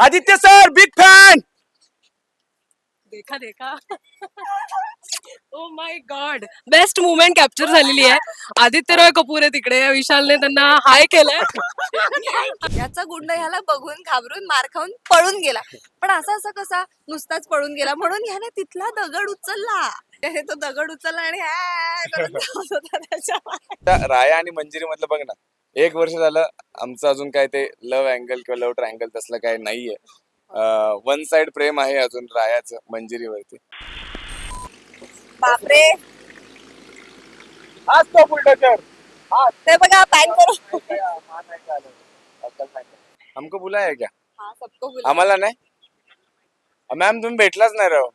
Aditya sir big fan देखा देखा. ओ my god best movement capture झालेली आहे. आदित्य रॉय कपूर आहे तिकडे. विशालने त्यांना हाय केलंय. याचा गुंड ह्याला बघून घाबरून मार खाऊन पळून गेला. पण असा असा कसा? नुसताच पळून गेला. म्हणून ह्याने तिथला दगड उचलला. त्याने तो दगड उचलला आणि करून धावत होता त्याच्यामागे. त्या राया आणि मंजिरी मधलं बघ ना. एक वर्ष झालं आमचं अजून काय ते लव्ह अँगल किंवा लव्ह ट्रायंगल तसलं काय नाहीये. वन साइड प्रेम आहे अजून रायाचं मंजिरीवरती. बापरे. आज तो बुलडोजर. ते बघा पॅन करू. हमको बुलाया है क्या? हा सबको बुला आम्हाला नाही? मॅम तुम्ही भेटलाच नाही राव.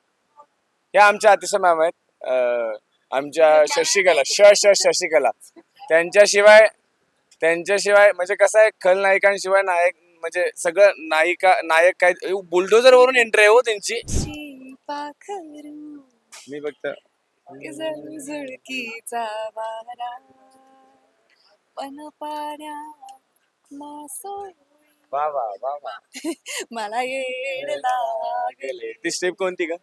या आमच्या अतिशय मॅम आहेत. अं, आमच्या शशिकला श श शशिकला. त्यांच्याशिवाय त्यांच्याशिवाय म्हणजे कसं आहे खलनायकांशिवाय नायक म्हणजे सगळं नायिका नायक काय बुलडोजर वरून एंट्री आहे हो त्यांची. मी फक्त झुळझुळकीचा वारा. पण पाण्यात मासोळी. वा वा वा वा. मला येड लागले. ती स्टेप कोणती का.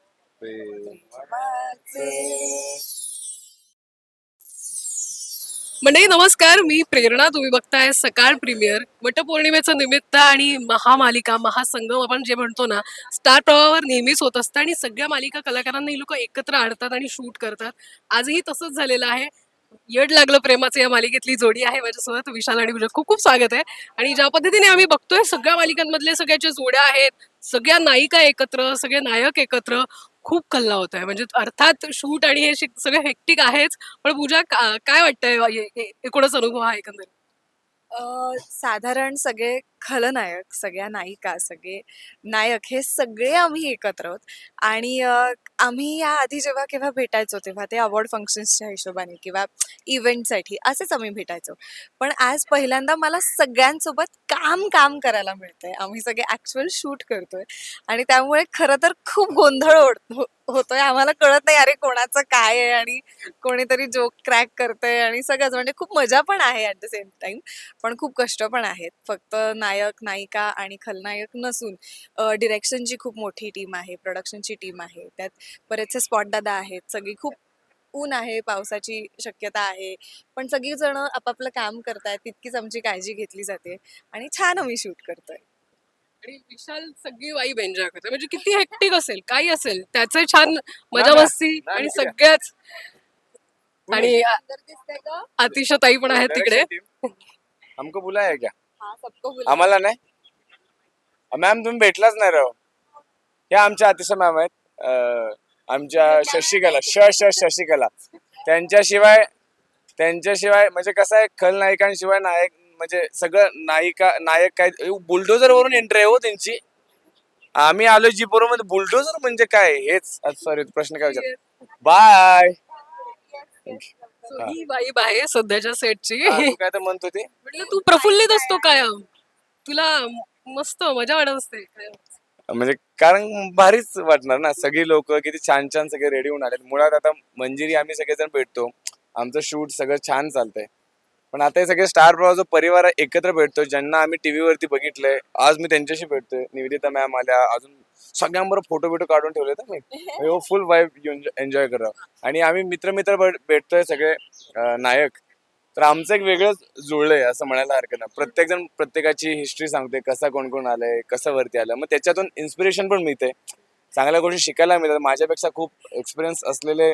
मंडळी नमस्कार. मी प्रेरणा. तुम्ही बघताय सकाळ प्रीमियर. वटपौर्णिमेचं निमित्त आणि महामालिका महासंगम आपण जे म्हणतो ना स्टार प्रवाहावर नेहमीच होत असतं आणि सगळ्या मालिका कलाकारांना ही लोक एकत्र आणतात आणि शूट करतात. आजही तसंच झालेलं आहे. यड लागलं प्रेमाचं या मालिकेतली जोडी आहे माझ्यासोबत विशाल आणि विजय खूप खूप स्वागत आहे. आणि ज्या पद्धतीने आम्ही बघतोय सगळ्या मालिकांमधले सगळ्या ज्या जोड्या आहेत सगळ्या नायिका एकत्र सगळे नायक एकत्र खूप कल्ला होत आहे म्हणजे अर्थात शूट आणि हे सगळं हेक्टिक आहेच. पण पूजा काय वाटतंय? हे- हे- एकूणच अनुभव हा एकंदरीत? साधारण सगळे खलनायक सगळ्या नायिका सगळे नायक हे सगळे आम्ही एकत्र आहोत. आणि आम्ही या आधी जेव्हा केव्हा भेटायचो तेव्हा ते अवॉर्ड फंक्शन्सच्या हिशोबाने किंवा इव्हेंटसाठी असेच आम्ही भेटायचो. पण आज पहिल्यांदा मला सगळ्यांसोबत काम काम करायला मिळतंय. आम्ही सगळे ऍक्च्युअल शूट करतोय. आणि त्यामुळे खरं तर खूप गोंधळ ओढतो हो, होतोय. आम्हाला कळत नाही अरे कोणाचं काय आहे आणि कोणीतरी जोक क्रॅक करतंय आणि सगळंच. म्हणजे खूप मजा पण आहे ऍट द सेम टाइम पण खूप कष्ट पण आहेत. फक्त नायक नायिका आणि खलनायक नसून डिरेक्शनची खूप मोठी टीम आहे प्रोडक्शनची टीम आहे त्यात बरेचसे स्पॉट दादा आहेत सगळी खूप ऊन आहे पावसाची शक्यता आहे पण सगळी जण आपापलं काम करतायत तितकीच आमची काळजी घेतली जाते आणि छान आम्ही शूट करतोय आणि विशाल सगळी वाईब एन्जॉय करतो म्हणजे किती हेक्टिक असेल काही असेल त्याचं छान मजा. मस्ती आणि. सगळ्याच आणि? अतिशय ताई पण आहेत तिकडे. हमको बुलाया है क्या आम्हाला नाही? मॅम तुम्ही भेटलाच नाही राव. या आमच्या अतिशय मॅम आहेत. आमच्या शशिकला श श शशिकला. त्यांच्याशिवाय त्यांच्याशिवाय म्हणजे कसं आहे खलनायकांशिवाय नायक म्हणजे सगळं नायिका नायक काय बुलडोजर वरून एंट्री आहे हो त्यांची. आम्ही आलो जी मध्ये बुलडोजर म्हणजे काय? हेच. सॉरी प्रश्न काय विचार बाय So ही वाईब आहे सध्याच्या सेटची काय तर म्हणत होती? म्हटलं तू प्रफुल्लित असतो कायम. तुला मस्त मजा वाटत असते. कायम. म्हणजे कारण भारीच वाटणार ना. सगळी लोक किती छान छान सगळे रेडी होऊन आले मुळात आता मंजिरी आम्ही सगळेजण भेटतो. आमचं शूट सगळं छान चालतंय. पण आता हे सगळे स्टार प्रवाह जो परिवार आहे, एकत्र भेटतो ज्यांना आम्ही टीव्ही वरती बघितलंय आज मी त्यांच्याशी भेटतोय. निवेदिता मॅम आल्या अजून सगळ्यांबरोबर फोटो बिटो काढून ठेवले तर मी. फुल वाईफ एन्जॉय करा. आणि आम्ही मित्र मित्र भेट- भेटतोय सगळे नायक. तर आमचं एक वेगळंच जुळलंय असं म्हणायला हरकत नाही. प्रत्येक जण प्रत्येकाची हिस्ट्री सांगते कसा कोण कोण आलंय कसं वरती आलं मग त्याच्यातून इन्स्पिरेशन पण मिळते चांगल्या गोष्टी शिकायला मिळतात. माझ्यापेक्षा खूप एक्सपिरियन्स असलेले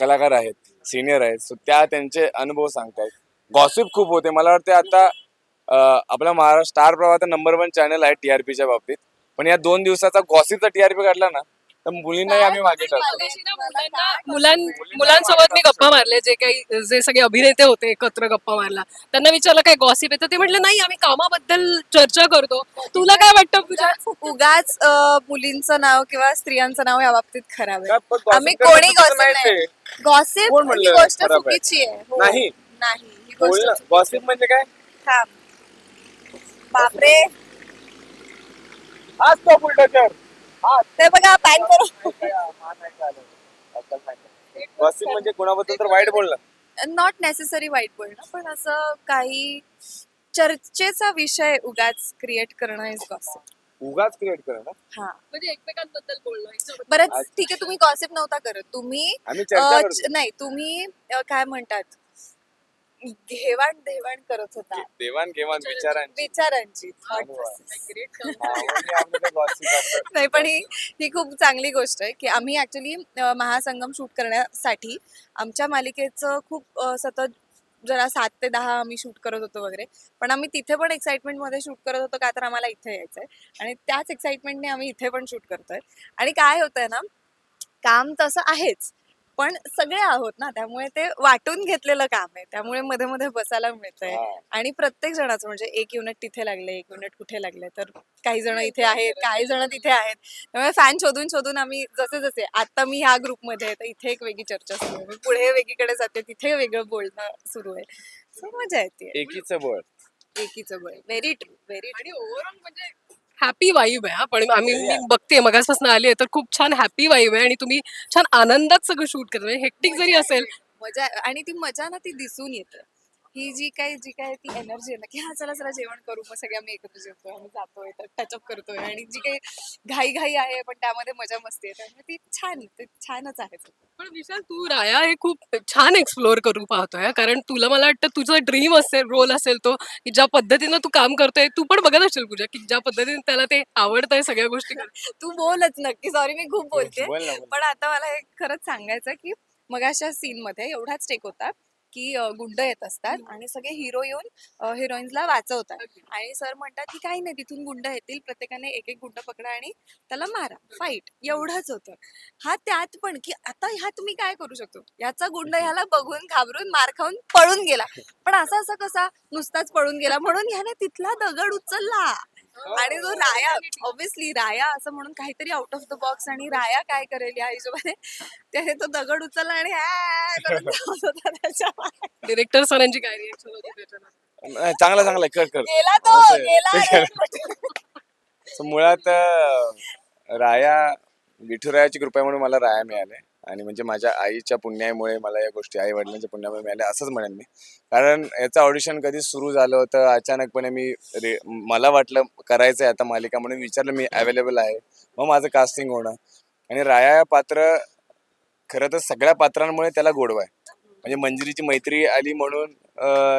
कलाकार आहेत सिनियर आहेत. सो त्या त्यांचे अनुभव सांगतायत. गॉसिप खूप होते. मला वाटते आता आपला Maharashtra star Pravah number one channel आहे टी आर पीच्या बाबतीत. पण या दोन दिवसाचा गॉसिपचा टीआरपी काढला ना तर मुलींनाही आम्ही मागे टाकतो. मागाशी ना मुलांना मुलां मुलांसोबत मी गप्पा मारले जे काही जे सगळे अभिनेते होते एकत्र गप्पा मारला. त्यांना विचारलं काय गॉसिप येतं? ते म्हटलं नाही आम्ही कामाबद्दल चर्चा करतो. तुला काय वाटतं पूजा? उगाच अं, मुलींचं नाव किंवा स्त्रियांचं नाव या बाबतीत खराब का- आहे पण gossip आम्ही कोणी गॉसिप नाही नाही. ते. गॉसिप कोण ही म्हणलं गोष्ट खराब आहे? चुकीची आहे. हो. नाही. नाही ही गोष्ट गॉसिप म्हणजे काय. बापरे. आज तो बुलडोजर ते बघा पॅन करू. गॉसिप म्हणजे कोणाबद्दल तर वाईट बोलणं. नॉट नेसेसरी वाईट बोलणं पण असं काही चर्चेचा विषय उगाच क्रिएट करणं इज गॉसिप उगाच क्रिएट करा ना? हा. म्हणजे एकमेकांबद्दल बोलणं बरं ठीक आहे तुम्ही गॉसिप नव्हता करत. तुम्ही आम्ही अ, चर्चा करतो. च- नाही तुम्ही अ, काय म्हणतात? घेवाण देवाण करत होता. देवाण घेवाण विचारांची. विचारांची. thought process. नाही पण ही ही खूप चांगली गोष्ट आहे की आम्ही ऍक्च्युली महासंगम शूट करण्यासाठी आमच्या मालिकेचं खूप अ, सतत जरा सात ते दहा आम्ही शूट करत होतो वगैरे. पण आम्ही तिथे पण एक्साइटमेंटमध्ये शूट करत होतो का तर आम्हाला इथे यायचंय. आणि त्याच एक्साइटमेंटने आम्ही इथे पण शूट करतोय. आणि काय होतंय ना काम तसं आहेच. पण सगळे आहोत ना त्यामुळे ते वाटून घेतलेलं काम आहे. त्यामुळे मध्ये मध्ये बसायला मिळतंय. हा. आणि प्रत्येक जणाचं म्हणजे एक युनिट तिथे लागले एक युनिट कुठे लागले तर काही जण इथे आहेत काही जण तिथे आहेत. त्यामुळे फॅन शोधून शोधून आम्ही जसे जसे आता मी ह्या ग्रुपमध्ये आहे तर इथे एक वेगळी चर्चा सुरू आहे. मी पुढे वेगळीकडे जाते तिथे वेगळं बोलणं सुरू आहे. सो मजा येते. एकीचं बळ. एकीचं बळ. व्हेरी ट्रू व्हेरी आणि ओव्हरऑल म्हणजे हॅपी वाईब आहे हा. पण आम्ही मी बघते मगासपासून आली आहे तर खूप छान हॅपी वाईब आहे आणि तुम्ही छान आनंदात सगळं शूट करता. हेक्टिक जरी असेल मजा आणि ती मजा ना ती दिसून येते. ही जी काही जी काय ती एनर्जी आहे ना की हा चला चला जेवण करू. मग सगळे आम्ही एकत्र जेवतोय आम्ही जातोय तर टचअप करतोय. आणि जी काही घाई घाई आहे पण त्यामध्ये मजा मस्ती आहे त्यामुळे ती छान ते छानच आहे. पण विशाल तू राया हे खूप छान एक्सप्लोअर करू पाहतोय कारण तुला मला वाटतं तुझा ड्रीम असेल रोल असेल तो की ज्या पद्धतीनं तू काम करतोय तू पण बघत असेल पूजा की ज्या पद्धतीने त्याला ते आवडतंय सगळ्या गोष्टी. तू बोलच नक्की. सॉरी मी खूप बोलते. पण आता मला हे खरंच सांगायचं की मगाच्या सीन मध्ये एवढाच टेक होता की गुंड येत असतात आणि सगळे हिरो येऊन हिरोईन्सला वाचवतात आणि सर म्हणतात की काही नाही तिथून गुंड येतील. प्रत्येकाने एक एक गुंड पकडा आणि त्याला मारा. फाईट एवढंच होतं. हा त्यात पण की आता ह्यात मी काय करू शकतो? याचा गुंड ह्याला बघून घाबरून मार खाऊन पळून गेला. पण असा असा कसा नुसताच पळून गेला म्हणून ह्याने तिथला दगड उचलला. आणि जो राया ऑब्विसली राया असं म्हणून काहीतरी आउट ऑफ द बॉक्स आणि राया काय करेल या हिशोबाने त्याने तो दगड उचलला आणि. डिरेक्टर सरांची काय रिएक्शन होती चांगला चांगला. कर कर. गेला तो. गेला मुळात राया विठुरायाची कृपेमुळे मला राया मिळाले. आणि म्हणजे माझ्या आईच्या पुण्यामुळे मला या गोष्टी आई वडिलांच्या पुण्यामुळे मिळाल्या असंच म्हणेन मी. कारण याचं ऑडिशन कधी सुरू झालं होतं अचानकपणे मी रे मला वाटलं करायचं आहे आता मालिका म्हणून विचारलं मी अवेलेबल आहे. मग माझं कास्टिंग होणं आणि राया या पात्र खरं तर सगळ्या पात्रांमुळे त्याला गोडवा आहे. म्हणजे मंजिरीची मैत्री आली म्हणून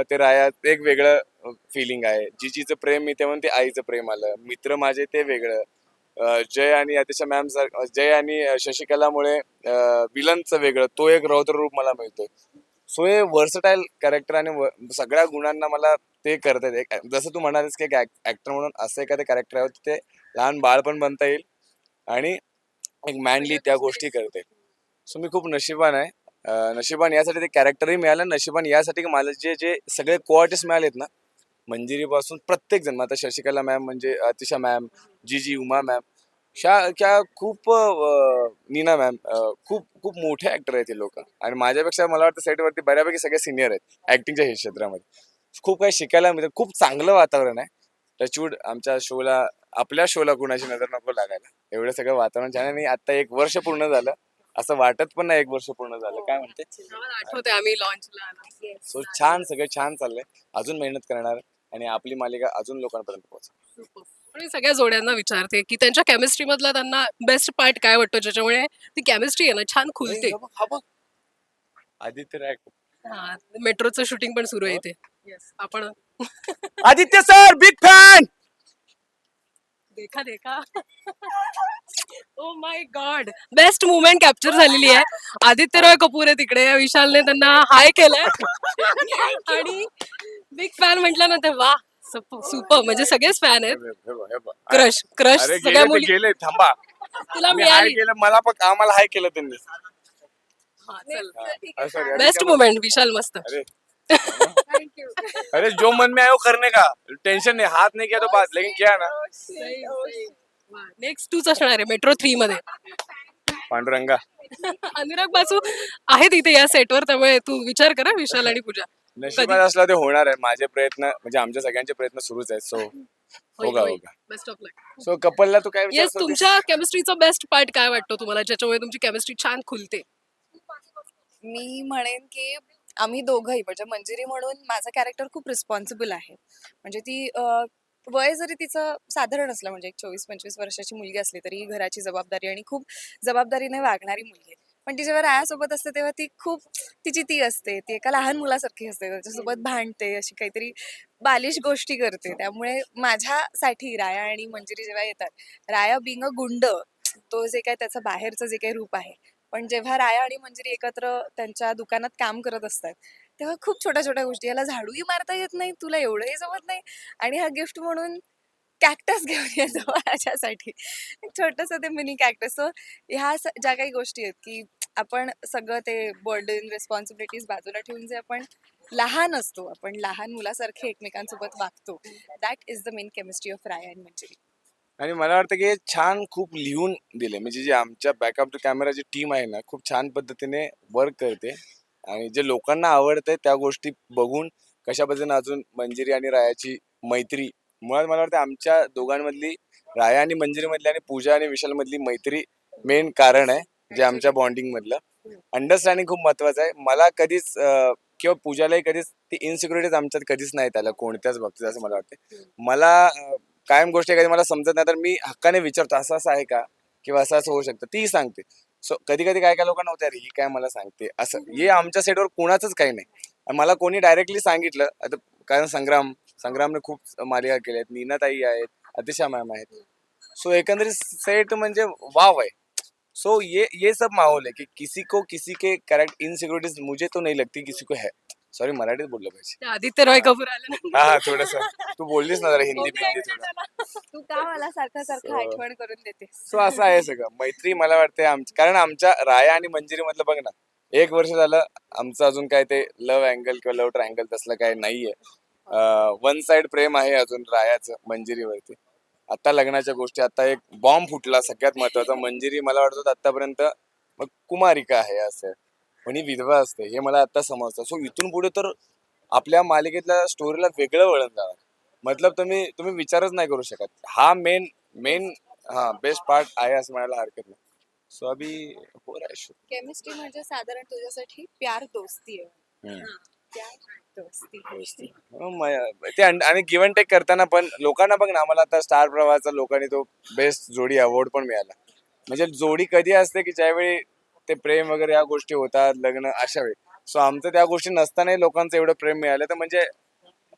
ते राया एक वेगळं फिलिंग आहे. जिजीचं प्रेम इथे म्हणून ते आईचं प्रेम आलं. मित्र माझे ते वेगळं. जय आणि अतिशा मॅम जय आणि शशिकलामुळे विलनचं वेगळं तो एक रौद्र रूप मला मिळतोय. सो हे वर्सटाईल कॅरेक्टर आणि सगळ्या गुणांना मला ते करतात. एक जसं तू म्हणालीस की ऍक्टर म्हणून असं एखादं कॅरेक्टर आहे ते लहान बाळ पण बनता येईल आणि एक मॅनली त्या गोष्टी करते. सो मी खूप नशिबान आहे. नशिबान यासाठी ते कॅरेक्टरही मिळालं. नशिबान यासाठी की मला जे जे सगळे को मिळालेत ना मंजिरीपासून प्रत्येक जण आता शशिकला मॅम म्हणजे अतिशा मॅम जी जी उमा मॅम ह्या त्या खूप नीना मॅम खूप खूप मोठे ऍक्टर आहेत हे लोक. आणि माझ्यापेक्षा मला वाटतं सेटवरती बऱ्यापैकी सगळे सिनियर आहेत ऍक्टिंगच्या हे क्षेत्रामध्ये. खूप काही शिकायला मिळतं. खूप चांगलं वातावरण आहे. टचवूड आमच्या शोला आपल्या शोला कुणाची नजर नको लागायला. एवढं सगळं वातावरण छान आहे आणि आता एक वर्ष पूर्ण झालं. असं वाटत पण नाही एक वर्ष पूर्ण झालं. काय म्हणते? आम्ही लॉन्चला आलो. सो छान सगळं छान चाललंय. अजून मेहनत करणार. आणि आपली मालिका अजून लोकांपर्यंत पोहोच पण मी सगळ्या जोड्यांना विचारते की त्यांच्या केमिस्ट्री मधला त्यांना बेस्ट पार्ट काय वाटतो? ज्याच्यामुळे ती केमिस्ट्री आहे ना छान खुलते. आदित्य राय. हा मेट्रोचं शूटिंग पण सुरू आहे इथे. येस आपण आदित्य सर बिग फॅन देखा देखा. ओ my god best movement capture झालेली आहे. आदित्य रॉय कपूर आहे तिकडे. विशालने त्यांना हाय केलंय. आणि बिग फॅन म्हटलं ना ते वा सुपर म्हणजे सगळेच फॅन आहेत. क्रश क्रश अरे सगळ्या गेले ते मुली गेले थांबा. तुला मी हाय मिळाली केलं मला पण आम्हाला हाय केलं त्यांनी. हा, चल. अरे sorry, अरे बेस्ट क्या मुवमेंट विशाल मस्त. अरे. थँक्यू अरे जो मन में आयो करने का टेंशन नहीं हाथ नहीं किया तो बात लेकिन किया ना. नेक्स्ट टूच असणार आहे मेट्रो थ्री मध्ये. पांडुरंगा. अनुराग बासू आहेत इथे या सेटवर त्यामुळे तू विचार करा विशाल आणि पूजा. नशिबात असला ते होणार आहे. माझे प्रयत्न म्हणजे आमच्या सगळ्यांचे प्रयत्न सुरूच आहेत. सो होगा होगा. बेस्ट ऑफ लक सो कपलला तू काय येस विचारत? तुमच्या केमिस्ट्रीचा बेस्ट पार्ट काय वाटतो तुम्हाला? ज्याच्यामुळे तुमची केमिस्ट्री छान खुलते. मी म्हणेन की आम्ही दोघंही म्हणजे मंजिरी म्हणून माझं कॅरेक्टर खूप रिस्पॉन्सिबल आहे. म्हणजे ती अं, वय जरी तिचं साधारण असलं म्हणजे एक चोवीस पंचवीस वर्षाची मुलगी असली तरी ही घराची जबाबदारी आणि खूप जबाबदारीने वागणारी मुलगी आहे. पण ती जेव्हा रायासोबत असते तेव्हा ती खूप तिची ती असते. ती एका लहान मुलासारखी असते. त्याच्यासोबत भांडते अशी काहीतरी बालिश गोष्टी करते. त्यामुळे माझ्यासाठी राया आणि मंजिरी जेव्हा येतात राया बिंग अ गुंड तो जे काय त्याचं बाहेरचं जे काही रूप आहे. पण जेव्हा राया आणि मंजिरी एकत्र त्यांच्या दुकानात काम करत असतात तेव्हा खूप छोट्या छोट्या गोष्टी. याला झाडूही मारता येत नाही तुला एवढंही जमत नाही. आणि हा गिफ्ट म्हणून कॅक्टस घेऊन येतो माझ्यासाठी. छोटस ते मिनी कॅक्टस सो ह्या स- ज्या काही गोष्टी आहेत की आपण सगळं ते बर्डन रिस्पॉन्सिबिलिटीज बाजूला ठेवून जे आपण लहान असतो आपण लहान मुलासारखे एकमेकांसोबत वागतो that is the main chemistry of Rai and Manjiri आणि मला वाटतं की हे छान खूप लिहून दिले. म्हणजे जे आमच्या बॅकअप टू कॅमेराची टीम आहे ना खूप छान पद्धतीने वर्क करते. आणि जे लोकांना आवडतंय त्या गोष्टी बघून कशा पद्धतीने अजून मंजिरी आणि रायाची मैत्री. मुळात मला वाटतं आमच्या दोघांमधली राया आणि मंजिरीमधली आणि पूजा आणि विशाल मधली मैत्री मेन कारण आहे. जे आमच्या बॉन्डिंग मधलं अंडरस्टँडिंग खूप महत्वाचं आहे. मला कधीच किंवा पूजालाही कधीच ती इन्सिक्युरिटीज आमच्यात कधीच नाहीत आल्या कोणत्याच बाबतीत असं मला वाटतं मला कायम गोष्टी कधी मला समजत नाही तर मी हक्काने विचारतो असं असं आहे का? किंवा असं असं होऊ शकतं ती सांगते. सो कधी कधी काय काय लोकांना होते अरे ही काय मला सांगते? असं. हे आमच्या सेटवर कुणाचंच काही नाही. आणि मला कोणी डायरेक्टली सांगितलं आता कारण संग्राम संग्रामने खूप मालिका केल्या आहेत. नीनाताई आहेत अतिशा मॅम आहेत. सो एकंदरीत सेट म्हणजे वाव आहे. सो ये ये सब माहौल है कि किसी को किसी के करेक्ट इनसिक्योरिटीज मुझे तो नहीं लगती किसी को है। सॉरी मराठीत बोललं पाहिजे. आदित्य रॉय कपूर आले हा थोडस. तू बोललीस ना जरा हिंदी थोडं. तू का मला सारखं सारखं So- आठवण करून देते सो असं आहे सगळं. मैत्री मला वाटते आमची कारण आमच्या राया आणि मंजिरी मधलं बघ ना एक वर्ष झालं आमचं अजून काय ते लव्ह अँगल किंवा लव्ह ट्रायंगल तसलं काय नाहीये. वन साइड प्रेम आहे अजून रायाचं मंजिरीवरती. आता लग्नाच्या गोष्टी आता एक बॉम्ब फुटला सगळ्यात महत्त्वाचा. मंजिरी मला वाटतं आतापर्यंत मग कुमारिका आहे असं. पण ही विधवा असते हे मला आता समजतं. सो इथून पुढे तर आपल्या मालिकेतल्या स्टोरीला वेगळं वळण जाणार मतलब तुम्ही तुम्ही विचारच नाही करू शकत. हा मेन मेन हा बेस्ट पार्ट आहे असं म्हणायला हरकत नाही. सो अभी हो रहा है. केमिस्ट्री म्हणजे साधारण तुझ्यासाठी प्यार दोस्ती आहे. हम्म. प्यार दोस्ती हो, म- ते अन- आणि गिव्हन टेक करताना पण लोकांना बघ ना आम्हाला आता स्टार प्रवाहाचा लोकांनी तो बेस्ट जोडी अवॉर्ड पण मिळाला. म्हणजे जोडी कधी असते की ज्यावेळी ते प्रेम वगैरे या गोष्टी होतात लग्न अशा वेळी. सो आमचं त्या गोष्टी नसतानाही लोकांचं एवढं प्रेम मिळालं. तर म्हणजे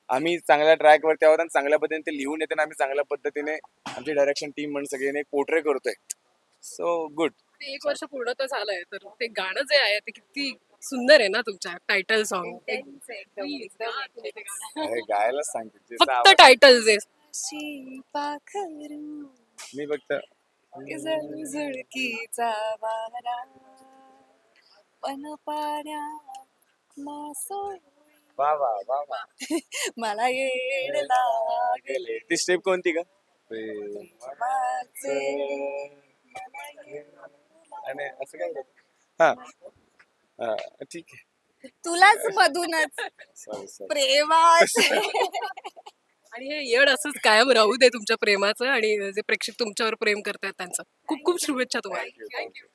आम्ही चांगल्या ट्रॅक वरती आहोत आणि चांगल्या पद्धतीने ते लिहून येते आणि आम्ही चांगल्या पद्धतीने आमची डायरेक्शन टीम म्हणून सगळ्यांनी पोर्ट्रे करतोय. सो गुड ते एक वर्ष पूर्ण तर झालंय तर ते गाणं जे आहे ते किती सुंदर आहे ना तुमच्या टायटल सॉन्ग Intense आहे एकदम, एकदम अरे गायलाच सांगते जे फक्त आवड- टायटल जे मी फक्त झुळझुळकीचा वारा. पण पाण्या मासोळी वा वा वा वा. मला येड लागले. ती स्टेप कोणती का आणि असं काय? हा. हा, ठीक आहे. तुलाच मधूनच. सॉरी सॉरी प्रेमाचे आणि हे येड असंच कायम राहू दे तुमच्या प्रेमाचं आणि जे प्रेक्षक तुमच्यावर प्रेम करतात त्यांचं. खूप खूप शुभेच्छा तुम्हाला. थँक्यू